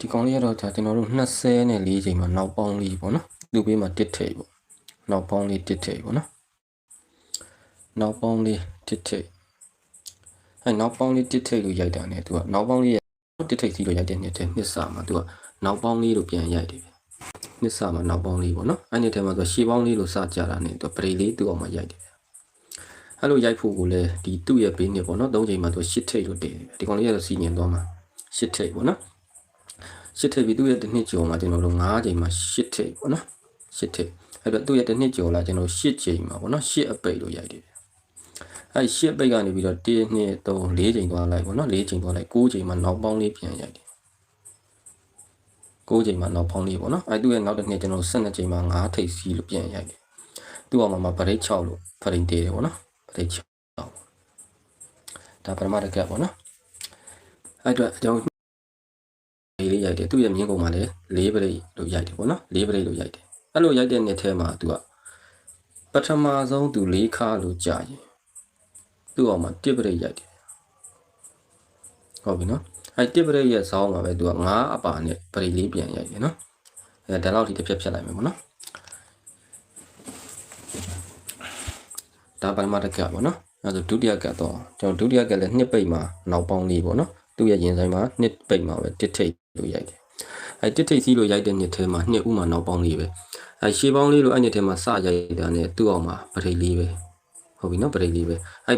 ဒီကောင်လေးကတော့ဒါကျွန်တော်တို့20နဲ့4ချိန်မှာနောက်ပေါင်းလေးပေါ့နော်သူ့ဘေးမှာတစ်ထိပ်ပေါ့နောက်ပေါင်းလေးတစ်ထိပ်ပေါ့နော်နောက်ပေါင်းလေးတစ်ထိပ်အဲနောက်ပေါင်းလေးတစ်ထိပ်လို့ရိုက်တာ ਨੇ သူကနောက်ပေါင်းလေးရဲ့တစ်ထိပ်စီလို့ရိုက်တဲ့နှစ်တဲ့နှစ်စာမှာသူကနောက်ပေါင်းလေးလို့ပြန်ရိုက်တယ်ဗျနှစ်စာမှာနောက်ပေါင်းလေးပေါ့နော်အဲ့ဒီထဲမှာသူရှေးပေါင်းလေးလို့စကြတာ ਨੇ သူပရိလေးသူ့အောင်မှာရိုက်တယ်ဗျအဲ့လိုရိုက်ဖို့ကိုလည်းဒီသူ့ရဲ့ဘေးနှစ်ပေါ့နော်သုံးချိန်မှာသူရှစ်ထိပ်လို့တည်တယ်ဗျဒီကောင်လေးကတော့စီညင်သွားမှာရှစ်ထိပ်ပေါ့နော် ရှစ်ထိပ်ပြီးသူ့ရဲ့တစ်နှစ်ကျော်မှာကျွန်တော်တို့9ချိန်မှာရှစ်ထိပ်ပေါ့နော်ရှစ်ထိပ်အဲ့တော့သူ့ရဲ့တစ်နှစ်ကျော်လာကျွန်တော်ရှစ်ချိန်မှာပေါ့နော်ရှစ်အပိတ်လို့ရိုက်တယ်အဲ့ရှစ်အပိတ်ကနေပြီးတော့1 2 3 4ချိန်သွားလိုက်ပေါ့နော်4ချိန်သွားလိုက်9ချိန်မှာနောက်ပေါင်းလေးပြန်ရိုက်တယ်9ချိန်မှာနောက်ပေါင်းလေးပေါ့နော်အဲ့သူ့ရဲ့နောက်တစ်နှစ်ကျွန်တော်12ချိန်မှာ9ထိပ်စီးလို့ပြန်ရိုက်တယ်သူ့အောင်မှာဗရိတ်6လို့ဖရိန်တေးတယ်ပေါ့နော်ဗရိတ်6ဒါပရမတကက်ပေါ့နော်အဲ့တော့ကျွန်တော် လေးလေးရိုက်တယ်သူ့ရဲ့မြင်းကုံမှာလည်းလေးပရိတ်လို့ရိုက်တယ်ပေါ့နော်လေးပရိတ်လို့ရိုက်တယ်အဲ့လိုရိုက်တဲ့နှစ်ထဲမှာသူကပထမဆုံးသူလေးခါလို့ကြာရင်သူ့အောင်မှာတစ်ပရိတ်ရိုက်တယ်ဟုတ်ပြီနော်အဲ့တစ်ပရိတ်ရဲ့ဇောင်းမှာပဲသူကငါးအပါနဲ့ပရိတ်လေးပြန်ရိုက်တယ်နော်အဲဒါတော့ဒီတစ်ဖြတ်ဖြတ်လိုက်မယ်ပေါ့နော်ဒါပထမတစ်ကပ်ပေါ့နော်အဲဆိုဒုတိယကပ်တော့ကျွန်တော်ဒုတိယကပ်လည်းနှစ်ပိတ်မှာနောက်ပေါင်းလေးပေါ့နော် သူ့ရဲ့ရင်ဆိုင်မှာနှစ်ပိတ်မှာပဲတစ်ထိပ်လို့ရိုက်တယ်အဲတစ်ထိပ်စီးလို့ရိုက်တဲ့နှစ်ထဲမှာနှစ်ဥမှာနောက်ပေါင်းလေးပဲအဲရှေးပေါင်းလေးလို့အဲ့နှစ်ထဲမှာစရိုက်တာနဲ့သူ့အောင်မှာပရိတ်လေးပဲဟုတ်ပြီနော်ပရိတ်လေးပဲအဲ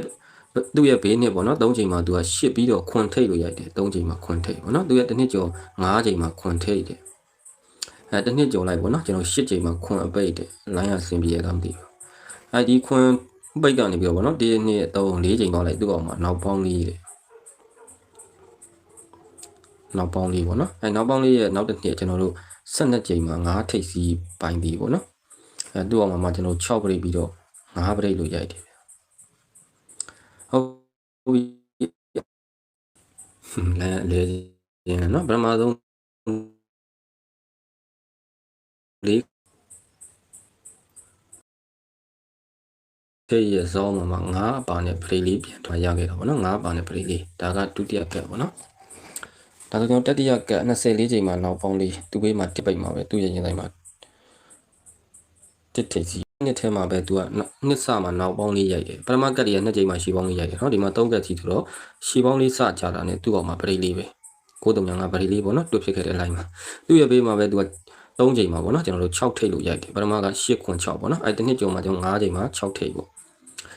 သူ့ရဲ့ဘေးနှစ်ပေါ့နော်၃ချိန်မှာသူကရှစ်ပြီးတော့ခွန်ထိပ်လို့ရိုက်တယ်၃ချိန်မှာခွန်ထိပ်ပေါ့နော်သူရဲ့တစ်နှစ်ကျော်၅ချိန်မှာခွန်ထိပ်တယ်အဲတစ်နှစ်ကျော်လိုက်ပေါ့နော်ကျွန်တော်ရှစ်ချိန်မှာခွန်အပိတ်တယ်လိုင်းရဆင်ပြေရတာမသိဘူးအဲဒီခွန်ပိတ်ကနေပြီးတော့ပေါ့နော်ဒီနှစ်၃၄ချိန်သွားလိုက်သူ့အောင်မှာနောက်ပေါင်းလေးတယ် နောက်ပေါင်းလေးပေါ့နော်အဲနောက်ပေါင်းလေးရဲ့နောက်တစ်နှစ်ကျွန်တော်တို့12ချိန်မှာ9ထိပ်စီးပိုင်းပြီးပေါ့နော်အဲသူ့အောင်မှာကျွန်တော်6ပရိတ်ပြီးတော့9ပရိတ်လို့ရိုက်တယ်ဗျဟုတ်ပြီလဲလေရင်နော်ပထမဆုံးလေးတဲ့ရဲ့ဇောင်းမှာငါးအပါနဲ့ပရိလေးပြန်ထွားရခဲ့တာပေါ့နော်ငါးအပါနဲ့ပရိလေးဒါကဒုတိယကက်ပေါ့နော် ဒါဆိုကျွန်တော်တတိယကက်24ချိန်မှာနောက်ပေါင်းလေးသူ့ဘေးမှာတစ်ပိတ်မှာပဲသူ့ရဲ့ရင်ဆိုင်မှာတစ်ထိပ်စီနှစ်ထဲမှာပဲသူကနှစ်စမှာနောက်ပေါင်းလေးရိုက်တယ်ပထမကက်တည်းကနှစ်ချိန်မှာရှီပေါင်းလေးရိုက်တယ်နော်ဒီမှာ3ကက်စီဆိုတော့ရှီပေါင်းလေးစကြတာနဲ့သူ့အောင်မှာပရိလေးပဲ939ပရိလေးပေါ့နော်တွတ်ဖြစ်ခဲ့တဲ့ line မှာသူ့ရဲ့ဘေးမှာပဲသူက3ချိန်မှာပေါ့နော်ကျွန်တော်တို့6ထိပ်လို့ရိုက်တယ်ပထမက8ခွန်6ပေါ့နော်အဲတစ်နှစ်ကျော်မှာကျွန်တော်9ချိန်မှာ6ထိပ်ပေါ့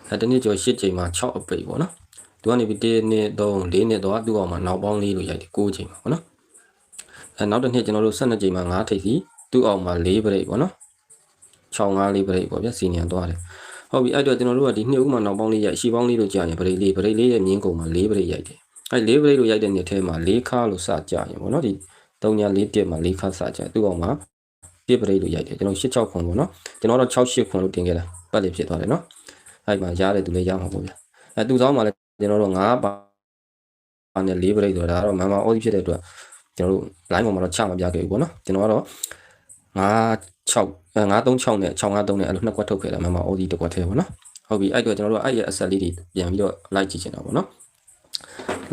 အဲတစ်နှစ်ကျော်8ချိန်မှာ6အပိတ်ပေါ့နော် သူကနေပြီး1နှစ်3 4နှစ်တော့သူ့အောင်မှာနောက်ပေါင်းလေးလို့ရိုက်တယ်9ချိန်မှာပေါ့နော်အဲနောက်တစ်နှစ်ကျွန်တော်တို့12ချိန်မှာ9ထိပ်စီသူ့အောင်မှာ4ပရိတ်ပေါ့နော်6 5လေးပရိတ်ပေါ့ဗျစီနီယံသွားတယ်ဟုတ်ပြီအဲ့တော့ကျွန်တော်တို့ကဒီနှစ်ဦးမှာနောက်ပေါင်းလေးရိုက်ရှီပေါင်းလေးလို့ကြာရင်ပရိတ်လေးပရိတ်လေးရဲ့မြင်းကုန်မှာ4ပရိတ်ရိုက်တယ်အဲ4ပရိတ်လို့ရိုက်တဲ့နှစ်ထဲမှာ4ခါလို့စကြာရင်ပေါ့နော်ဒီ3ညာ4တက်မှာ4ခါစကြာသူ့အောင်မှာပြပရိတ်လို့ရိုက်တယ်ကျွန်တော်8 6ခွန်ပေါ့နော်ကျွန်တော်တော့6 8ခွန်လို့တင်ခဲ့တာပတ်လေးဖြစ်သွားတယ်နော်အဲ့မှာရားတယ်သူလည်းရမှာပေါ့ဗျအဲသူ့ဆောင်မှာလည်း ကျွန်တော်တို့9ပါနဲ့4ပရိတ်ဆိုတာဒါတော့မန်မာအော်ဒီဖြစ်တဲ့အတွက်ကျွန်တော်တို့ line ပေါ်မှာတော့ချမပြခဲ့ဘူးပေါ့နော်ကျွန်တော်ကတော့9 6 936နဲ့653နဲ့အဲ့လိုနှစ်ကွက်ထုတ်ခဲ့တာမန်မာအော်ဒီတစ်ကွက်ထဲပေါ့နော်ဟုတ်ပြီအဲ့တော့ကျွန်တော်တို့အဲ့ရဲ့အဆက်လေးတွေပြန်ပြီးတော့ like ကြည့်ချင်တာပေါ့နော်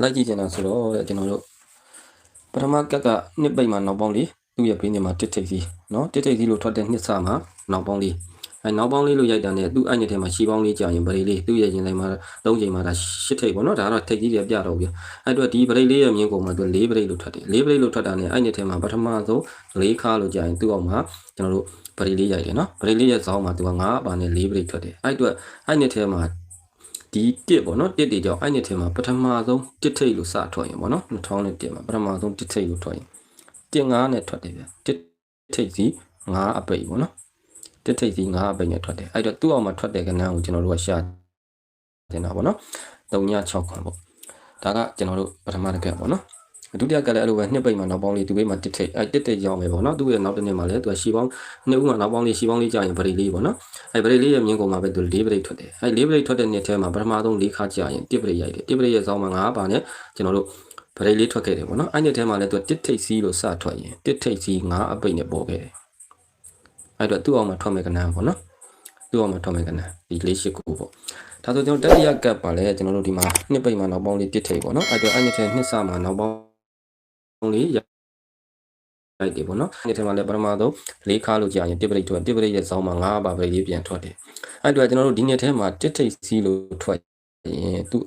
like ကြည့်ချင်တာဆိုတော့ကျွန်တော်တို့ပထမကက်ကနှစ်ပိတ်မှာနောက်ပေါင်းလေးသူ့ရဲ့ဘေးနေမှာတစ်ထိပ်စီနော်တစ်ထိပ်စီလို့ထွက်တဲ့နှစ်ဆမှာနောက်ပေါင်းလေး အဲနောက်ပေါင်းလေးလို့ရိုက်တာနဲ့သူ့အဲ့ညထဲမှာရှီပေါင်းလေးကြာရင်ဗရိတ်လေးသူ့ရဲ့ရင်တိုင်းမှာ၃ချိန်မှာဒါရှစ်ထိပ်ပေါ့နော်ဒါကတော့ထိပ်ကြီးတွေပြတော့ပြီအဲ့တော့ဒီဗရိတ်လေးရဲ့မြင်းကုန်မှာသူ၄ဗရိတ်လို့ထွက်တယ်၄ဗရိတ်လို့ထွက်တာနဲ့အဲ့ညထဲမှာပထမဆုံး၄ခါလို့ကြာရင်သူ့အောင်မှာကျွန်တော်တို့ဗရိတ်လေးရိုက်တယ်နော်ဗရိတ်လေးရဲ့ဇောင်းမှာသူက9ပါနဲ့၄ဗရိတ်ထွက်တယ်အဲ့အတွက်အဲ့ညထဲမှာဒီတစ်ပေါ့နော်တစ်တွေကြောင့်အဲ့ညထဲမှာပထမဆုံးတစ်ထိပ်လို့စထွက်ရင်ပေါ့နော်2001မှာပထမဆုံးတစ်ထိပ်လို့ထွက်ရင်တင်9နဲ့ထွက်တယ်ဗျတစ်ထိပ်စီ9အပိတ်ပေါ့နော် တစ်ထိပ်စီ9အပိတ်နဲ့ထွက်တယ်အဲ့တော့သူ့အောင်မှာထွက်တဲ့ကဏ္ဍကိုကျွန်တော်တို့ကရှာတင်တာပေါ့နော်3ည6ခွန်ပေါ့ဒါကကျွန်တော်တို့ပထမတစ်ကပေါ့နော်ဒုတိယကလည်းအဲ့လိုပဲနှစ်ပိတ်မှာနောက်ပေါင်းလေးသူ့ဘေးမှာတစ်ထိပ်အဲ့တစ်ထိပ်ကြောင်းပဲပေါ့နော်သူ့ရဲ့နောက်တစ်နှစ်မှာလည်းသူကရှီပေါင်းနှစ်ဦးမှာနောက်ပေါင်းလေးရှီပေါင်းလေးကြာရင်ဗရိတ်လေးပေါ့နော်အဲ့ဗရိတ်လေးရဲ့မြင်းကုန်မှာပဲသူ၄ဗရိတ်ထွက်တယ်အဲ့၄ဗရိတ်ထွက်တဲ့နှစ်ထဲမှာပထမဆုံး၄ခါကြာရင်တစ်ဗရိတ်ရိုက်တယ်တစ်ဗရိတ်ရဲ့ဇောင်းမှာ9ပါနဲ့ကျွန်တော်တို့ဗရိတ်လေးထွက်ခဲ့တယ်ပေါ့နော်အဲ့နှစ်ထဲမှာလည်းသူတစ်ထိပ်စီးလို့စထွက်ရင်တစ်ထိပ်စီး9အပိတ်နဲ့ပေါ်ခဲ့တယ် အဲ့တော့သူ့အောင်မှာထွက်မဲ့ကဏ္ဍပေါ့နော်သူ့အောင်မှာထွက်မဲ့ကဏ္ဍဒီလေးရှိကိုပေါ့ဒါဆိုကျွန်တော်တတိယကပ်ပါလဲကျွန်တော်တို့ဒီမှာနှစ်ပိတ်မှာနောက်ပေါင်းလေးတစ်ထိပ်ပေါ့နော်အဲ့တော့အဲ့နှစ်ထဲနှစ်စမှာနောက်ပေါင်းလေးလိုက်တယ်ပေါ့နော်ဒီထဲမှာလည်းပထမဆုံးလေးခါလို့ကြာရင်တစ်ပရိတ်ထွက်တစ်ပရိတ်ရဲ့ဇောင်းမှာ၅ပါပရိတ်လေးပြန်ထွက်တယ်အဲ့တော့ကျွန်တော်တို့ဒီနေ့ထဲမှာတစ်ထိတ်စီလို့ထွက်ရင်သူ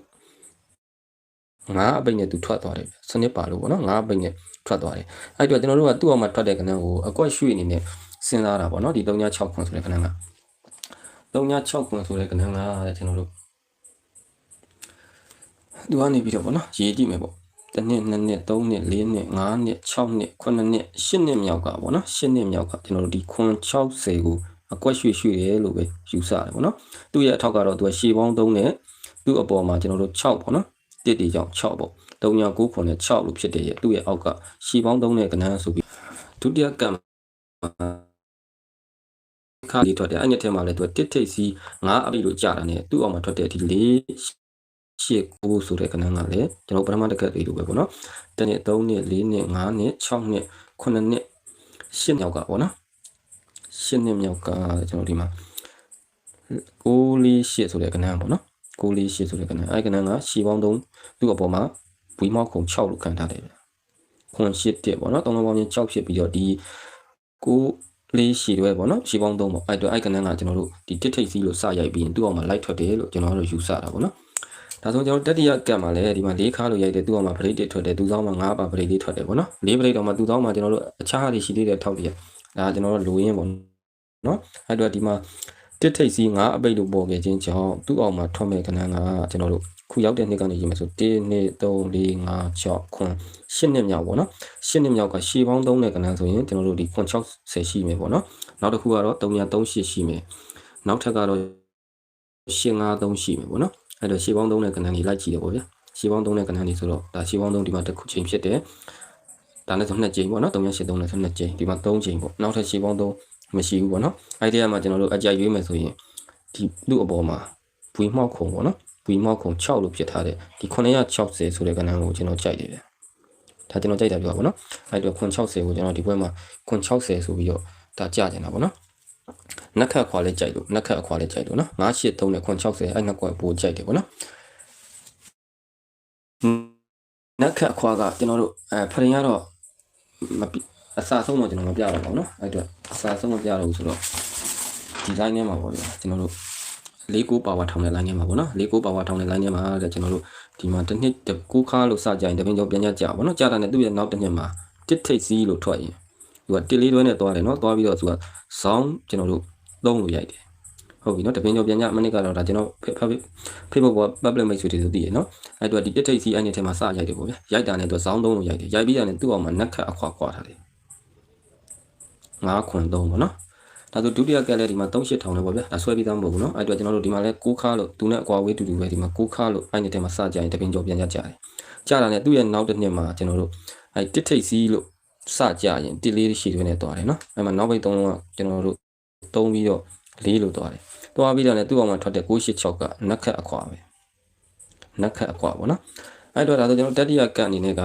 ငါးအပိတ်နဲ့သူထွက်သွားတယ်စနစ်ပါလို့ပေါ့နော်ငါးအပိတ်နဲ့ထွက်သွားတယ်အဲ့တော့ကျွန်တော်တို့ကသူ့အောက်မှာထွက်တဲ့ကဏ္ဍကိုအကွက်ရွှေ့အနေနဲ့ စဉ်းစားတာပေါ့နော်ဒီ396ခွန်ဆိုတဲ့ကဏ္ဍက396ခွန်ဆိုတဲ့ကဏ္ဍကကျွန်တော်တို့သူကနေပြီးတော့ပေါ့နော်ရေးကြည့်မယ်ပေါ့တစ်နှစ်နှစ်နှစ်သုံးနှစ်လေးနှစ်ငါးနှစ်6နှစ်9နှစ်10နှစ်မြောက်ကပေါ့နော်10နှစ်မြောက်ကကျွန်တော်တို့ဒီခွန်60ကိုအကွက်ရွှေ့ရွှေ့ရဲလို့ပဲယူဆတယ်ပေါ့နော်သူ့ရဲ့အထောက်ကတော့သူကရှေးပေါင်း3နဲ့သူ့အပေါ်မှာကျွန်တော်တို့6ပေါ့နော်တစ်တီကြောင့်6ပေါ့3ည9ခွန်နဲ့6လို့ဖြစ်တဲ့ရဲ့သူ့ရဲ့အောက်ကရှေးပေါင်း3နဲ့ကဏ္ဍဆိုပြီးဒုတိယကံ ခါလေးထွက်တယ်အဲ့ညက်ထဲမှာလည်းသူကတစ်ထိတ်စီ9အပိလို့ကြာတာနဲ့သူ့အောက်မှာထွက်တဲ့ဒီလေးရှစ်ကိုဆိုတဲ့ကဏ္ဍကလည်းကျွန်တော်ပထမတစ်ခက်လေးလိုပဲပေါ့နော်တနည်း3နှစ်4နှစ်5နှစ်6နှစ်9နှစ်10မြောက်ကပေါ့နော်10နှစ်မြောက်ကကျွန်တော်ဒီမှာ6လေး8ဆိုတဲ့ကဏ္ဍပေါ့နော်6လေး8ဆိုတဲ့ကဏ္ဍအဲ့ကဏ္ဍကရှီပေါင်း3သူ့အပေါ်မှာဝီမောက်ခုံ6လို့ခံထားတယ်ခွန်8တက်ပေါ့နော်သုံးလုံးပေါင်းချင်း6ဖြစ်ပြီးတော့ဒီ6 လေးရှီတွေပေါ့နော်ရှီပေါင်း3ပေါ့အဲ့တော့အဲ့ကဏ္ဍကကျွန်တော်တို့ဒီတစ်ထိတ်စီလို့စရိုက်ပြီးရင်သူ့အောင်မှာ light ထွက်တယ်လို့ကျွန်တော်တို့ယူဆတာပေါ့နော်ဒါဆိုကျွန်တော်တတိယကတ်မှာလည်းဒီမှာ၄ခါလို့ရိုက်တယ်သူ့အောင်မှာ break တွေထွက်တယ်သူ့ဆောင်မှာ၅ပါ break လေးထွက်တယ်ပေါ့နော်၄ break တော့မှသူ့ဆောင်မှာကျွန်တော်တို့အခြားဟာတွေရှိသေးတယ်ထောက်တည်းဒါကျွန်တော်တို့လိုရင်းပေါ့နော်အဲ့တော့ဒီမှာ တစ်ထိတ်စီ၅အပိတ်လို့ပေါ်ခဲ့ခြင်းကြောင့်သူ့အောင်မှာထွက်မဲ့ကဏ္ဍကကျွန်တော်တို့ခုရောက်တဲ့နှစ်ကနေရေးမယ်ဆို1 2 3 4 5 6ခွန်10နှစ်မြောက်ပေါ့နော်10နှစ်မြောက်ကရှေးပေါင်း3နဲ့ကဏ္ဍဆိုရင်ကျွန်တော်တို့ဒီခွန်60ရှိမယ်ပေါ့နော်နောက်တစ်ခုကတော့338ရှိမယ်နောက်ထပ်ကတော့853ရှိမယ်ပေါ့နော်အဲ့တော့ရှေးပေါင်း3နဲ့ကဏ္ဍကြီးလိုက်ကြည့်တယ်ပေါ့ဗျာရှေးပေါင်း3နဲ့ကဏ္ဍကြီးဆိုတော့ဒါရှေးပေါင်း3ဒီမှာတစ်ခုချိန်ဖြစ်တယ်ဒါနဲ့ဆို2ချိန်ပေါ့နော်383နဲ့ဆို2ချိန်ဒီမှာ3ချိန်ပေါ့နောက်ထပ်ရှေးပေါင်း3 မရှိဘူးပေါ့နော်အဲ့ဒီကမှကျွန်တော်တို့အကြိုက်ရွေးမယ်ဆိုရင်ဒီသူ့အပေါ်မှာဘွေမှောက်ခုံပေါ့နော်ဘွေမှောက်ခုံ6လို့ဖြစ်ထားတဲ့ဒီ960ဆိုတဲ့ကဏ္ဍကိုကျွန်တော်ကြိုက်တယ်ဗျဒါကျွန်တော်ကြိုက်တာပြောပါဘောနော်အဲ့တော့960ကိုကျွန်တော်ဒီဘက်မှာ960ဆိုပြီးတော့ဒါကြကြနေတာပေါ့နော်နက်ခတ်ခွာလေးကြိုက်လို့နက်ခတ်အခွာလေးကြိုက်လို့နော်983နဲ့960အဲ့နှစ်ကွက်ပိုကြိုက်တယ်ပေါ့နော်နက်ခတ်အခွာကကျွန်တော်တို့အဲဖရင်ကတော့မ အစားဆုံးတော့ကျွန်တော်မပြတော့ပါဘူးနော်အဲ့တော့အစားဆုံးမပြတော့ဘူးဆိုတော့ဒီတိုင်းထဲမှာပေါ့ဗျာကျွန်တော်တို့လေးကိုပါဝါထောင်တဲ့ line ထဲမှာပေါ့နော်လေးကိုပါဝါထောင်တဲ့ line ထဲမှာတဲ့ကျွန်တော်တို့ဒီမှာတစ်နှစ်ကိုခါလို့စကြရင်တပင်းကြောပြန်ကြကြပါနော်ကြာတာနဲ့သူ့ရဲ့နောက်တစ်နှစ်မှာတစ်ထိတ်စီးလို့ထွက်ရင်သူကတစ်လေးတွဲနဲ့သွားတယ်နော်သွားပြီးတော့သူကဇောင်းကျွန်တော်တို့သုံးလို့ရိုက်တယ်ဟုတ်ပြီနော်တပင်းကြောပြန်ကြမနစ်ကတော့ဒါကျွန်တော် Facebook ပေါ် public မိတ်ဆွေတွေဆိုသိရနော်အဲ့တော့ဒီတစ်ထိတ်စီးအဲ့ဒီထဲမှာစရိုက်တယ်ပေါ့ဗျာရိုက်တာနဲ့သူဇောင်းသုံးလို့ရိုက်တယ်ရိုက်ပြီးတာနဲ့သူ့အောင်မှာနက်ခတ်အခွာခွာထားတယ် ငါးခွန်သုံးပေါ့နော်ဒါဆိုဒုတိယကက်လည်းဒီမှာ3800နဲ့ပေါ့ဗျာဒါဆွဲပြီးသားမဟုတ်ဘူးเนาะအဲ့တော့ကျွန်တော်တို့ဒီမှာလဲ6ခါလို့သူနဲ့အကွာဝေးတူတူပဲဒီမှာ6ခါလို့အဲ့ဒီထဲမှာစကြရင်တပင်ကြောပြန်ကြကြတယ်ကြတာနဲ့သူ့ရဲ့နောက်တစ်နှစ်မှာကျွန်တော်တို့အဲ့တစ်ထိတ်စီးလို့စကြရင်တစ်လေးရှိတွင်းနဲ့တွားတယ်เนาะအဲ့မှာနောက်ဘိတ်3လုံးကကျွန်တော်တို့သုံးပြီးတော့လေးလို့တွားတယ်တွားပြီးတော့လည်းသူ့အောင်မှာထွက်တဲ့686ကနက်ခတ်အခွာပဲနက်ခတ်အခွာပေါ့နော်အဲ့တော့ဒါဆိုကျွန်တော်တတိယကက်အနေနဲ့က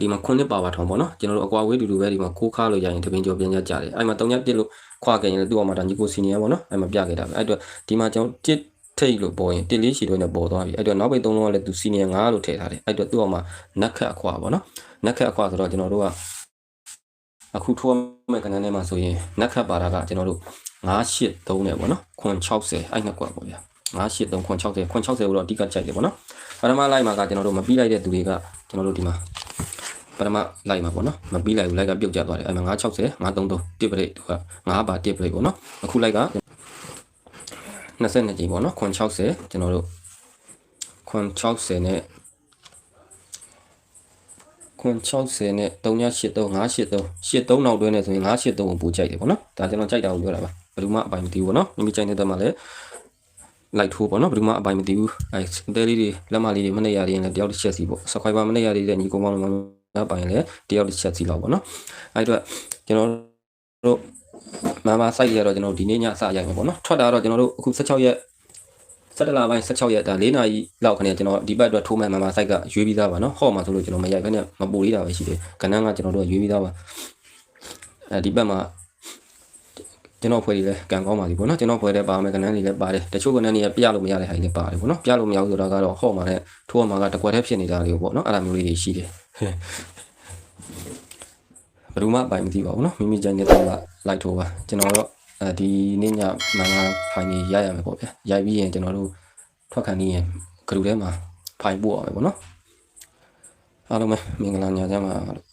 ဒီမှာခုနှစ်ပါပါထောင်ပေါ့နော်ကျွန်တော်တို့အကွာဝေးတူတူပဲဒီမှာကိုးခါလို့ရရင်တပင်ကျော်ပြန်ကြကြတယ်အဲ့မှာ3ညတစ်လို့ခွာခဲ့ရင်လည်းသူ့အောင်မှာဒါညီကိုစီနီယာပေါ့နော်အဲ့မှာပြခဲ့တာပဲအဲ့တော့ဒီမှာကျွန်တော်တစ်ထိတ်လို့ပေါ်ရင်တစ်လေးရှည်တွဲနဲ့ပေါ်သွားပြီအဲ့တော့နောက်ပိတ်3လုံးကလည်းသူစီနီယာ9လို့ထည့်ထားတယ်အဲ့တော့သူ့အောင်မှာနက်ခတ်အခွာပေါ့နော်နက်ခတ်အခွာဆိုတော့ကျွန်တော်တို့ကအခုထိုးမဲ့ကဏ္ဍထဲမှာဆိုရင်နက်ခတ်ပါတာကကျွန်တော်တို့983နဲ့ပေါ့နော်ခွန်60အဲ့နှစ်ကွက်ပေါ့ဗျာ983ခွန်60ခွန်60ကိုတော့အဓိကကြိုက်တယ်ပေါ့နော်ပထမလိုက်မှာကကျွန်တော်တို့မပြီးလိုက်တဲ့သူတွေကကျွန်တော်တို့ဒီမှာ ပထမလိုက်မှာပေါ့နော်မပြီးလိုက်ဘူးလိုက်ကပြုတ်ကျသွားတယ်အဲ့မှာ960 933တစ်ပရိတ်သူက9ပါတစ်ပရိတ်ပေါ့နော်အခုလိုက်က22ကြိမ်ပေါ့နော်ခွန်60ကျွန်တော်တို့ခွန်60နဲ့ခွန်60နဲ့3983 583 83နောက်တွဲနဲ့ဆိုရင်983ကိုပို့ကြိုက်တယ်ပေါ့နော်ဒါကျွန်တော်ကြိုက်တာကိုပြောတာပါဘယ်သူမှအပိုင်မသိဘူးပေါ့နော်မိမိကြိုက်နေတဲ့မှာလည်းလိုက်ထိုးပေါ့နော်ဘယ်သူမှအပိုင်မသိဘူးအဲတဲလေးတွေလက်မလေးတွေမနေရရင်လည်းတယောက်တစ်ချက်စီပေါ့စခွိုင်ပါမနေရတဲ့ညီကောင်မောင် မပိုင်လည်းတယောက်တစ်ချက်စီလောက်ပေါ့နော်အဲ့တော့ကျွန်တော်တို့မမ site ရတော့ကျွန်တော်ဒီနေ့ညစရိုက်မှာပေါ့နော်ထွက်တာတော့ကျွန်တော်တို့အခု16ရက်17လပိုင်း16ရက်ဒါ4နာရီလောက်ခဏကျွန်တော်ဒီဘက်အတွက်ထိုးမှန်မမ site ကရွေးပြီးသားပါနော်ဟော့မှာဆိုလို့ကျွန်တော်မရိုက်ဘဲနဲ့မပူလေးတာပဲရှိတယ်ကဏ္ဍကကျွန်တော်တို့ရွေးပြီးသားပါအဲဒီဘက်မှာ ကျွန်တော်ဖွဲ့တွေလည်းကံကောင်းပါလိမ့်ပေါ့နော်ကျွန်တော်ဖွဲ့တဲ့ပါမယ်ကဏ္ဍတွေလည်းပါတယ်တချို့ကဏ္ဍတွေပြလို့မရတဲ့ဟာတွေလည်းပါတယ်ပေါ့နော်ပြလို့မရဘူးဆိုတာကတော့ဟော့မှာနဲ့ထိုးမှာကတကွက်တည်းဖြစ်နေတာတွေပေါ့နော်အဲ့လိုမျိုးလေးတွေရှိတယ်ဘယ်သူမှပိုင်မသိပါဘူးနော်မိမိကြိုင်တဲ့တော့လိုက်ထိုးပါကျွန်တော်တော့အဲဒီနေ့ညမန်ဂါဖိုင်ကြီးရိုက်ရမယ်ပေါ့ဗျာရိုက်ပြီးရင်ကျွန်တော်တို့ထွက်ခံနေရင်ဂရုထဲမှာဖိုင်ပို့အောင်ပဲပေါ့နော်အားလုံးပဲမင်္ဂလာညချမ်းပါ